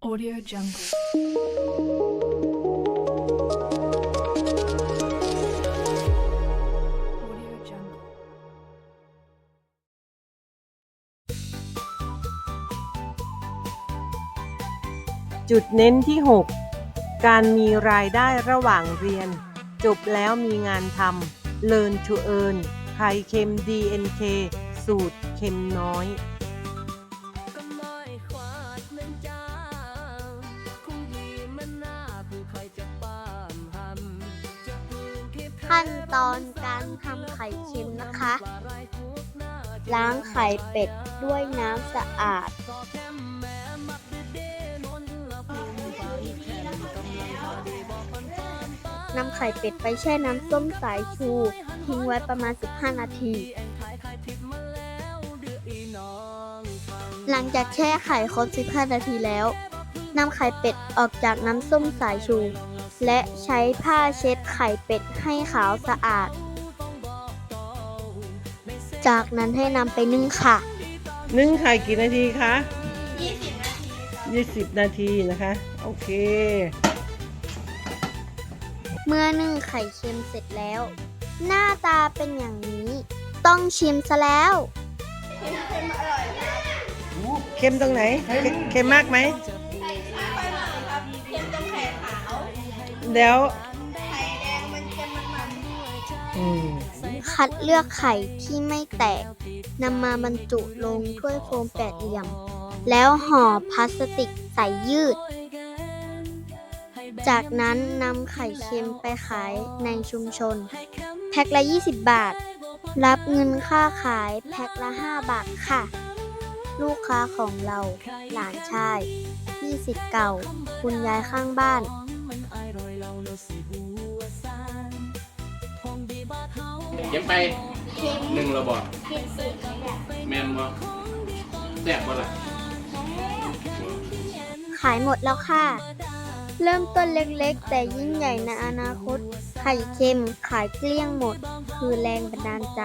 Audio Jungle. จุดเน้นที่ 6 การมีรายได้ระหว่างเรียน จบแล้วมีงานทำ Learn to earn ไข่เค็ม DNK สูตรเค็มน้อย ขั้นตอนการทำไข่เค็มนะคะ ล้างไข่เป็ดด้วยน้ำสะอาด นำไข่เป็ดไปแช่น้ำส้มสายชู ทิ้งไว้ประมาณ 15 นาทีเองขายขาทีหลังจากแช่ไข่ครบ 15 นาทีแล้วนำไข่เป็ดออกจากน้ำส้มสายชู และใช้ผ้าเช็ดไข่เป็ดให้ขาวสะอาด จากนั้นให้นำไปนึ่งค่ะ นึ่งไข่กี่นาทีคะ20นาที20 นาทีนะคะ โอเค เมื่อนึ่งไข่เค็มเสร็จแล้ว หน้าตาเป็นอย่างนี้ ต้องชิมซะแล้วเค็มตรงไหน เค็มเค็มมากไหม แล้วอืมคัดเลือกไข่ที่ไม่แตกนำมาบรรจุลงถ้วยโฟมแปดเหลี่ยม แล้วห่อพลาสติกใส่ยืด จากนั้นนำไข่เค็มไปขายในชุมชน แพ็คละ 20 บาท รับเงินค่าขายแพ็คละ 5 บาทค่ะ ลูกค้าของเรา หลานชาย พี่สิทธิ์เก่า คุณยายข้างบ้าน เก็บไปหนึ่งระบอกแมนบ่แซ่บบ่ล่ะขายหมดแล้วค่ะ เริ่มต้นเล็กๆ แต่ยิ่งใหญ่ในอนาคต ไข่เค็มขายเกลี้ยงหมด คือแรงบันดาลใจ